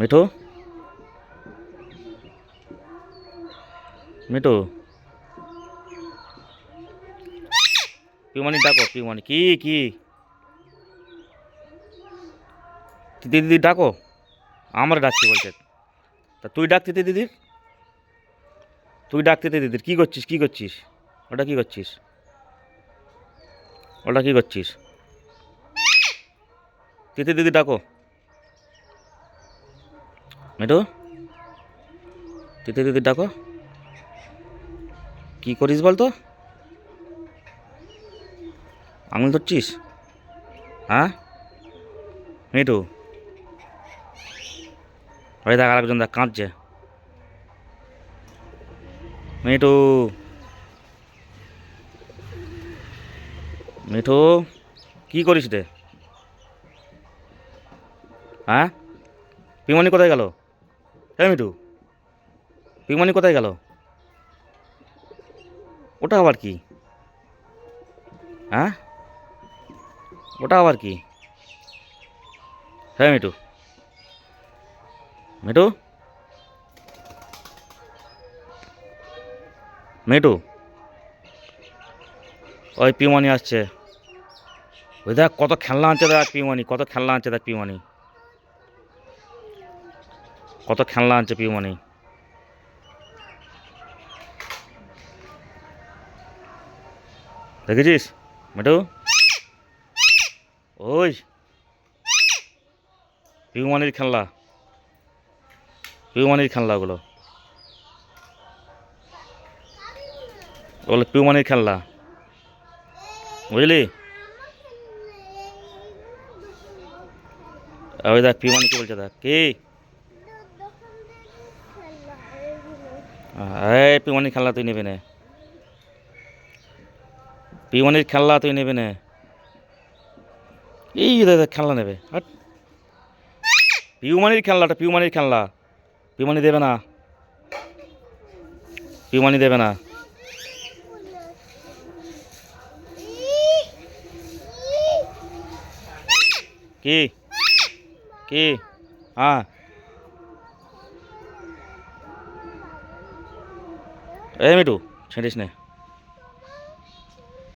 Mithu? Mithu? PayUMoney ডাকো, PayUMoney. কি কি? দিদি ডাকো? আমার ডাকছি বলছে। তা তুই ডাকতে দিদির? তুই ডাকতে দিদির। কী করছিস কী করছিস? ওটা কী করছিস? ওটা কী করছিস? তিতি দিদি ডাকো। মেটু তিতি দিদি ডাকো। কী করিস বল তো আঙুল ধরছিস? হ্যাঁ? মিটু ওই দেখ আরেকজন দেখ, কাঁদছে। মিঠু। মিঠু, কি করিস রে? হ্যাঁ? পিমনি কোথায় গেল? হ্যাঁ মিঠু। পিমনি কোথায় গেল? ওটা আবার কি? হ্যাঁ? ওটা আবার কি? হ্যাঁ মিঠু। মিঠু? মিঠু? ওই পিমনি আসছে। ওই দেখ কত খেলনা আনছে দেখ পিমনি কত খেলনা আনছে দেখ পিমনি কত খেলনা আনছে পিমনি দেখেছিস? মিঠু? ওই। পিউমানির খেলনা। পিউমানির খেলনা ওগুলো পিউমানির খেলনা। বুঝলি? ওই দেখ পিউমানি কি বলছে দেখ, কি? এই খেলনা তুই নেবে না। পিউমানির খেলনা তুই নেবে না। এই খেলনা নেবে। হাট। পিউমানির খেলনাটা পিউমানির খেলনা পিউমানি দেবে না। পিউমানি দেবে না। কি? কি? হ্যাঁ। এই মিটু ছেড়িস নে।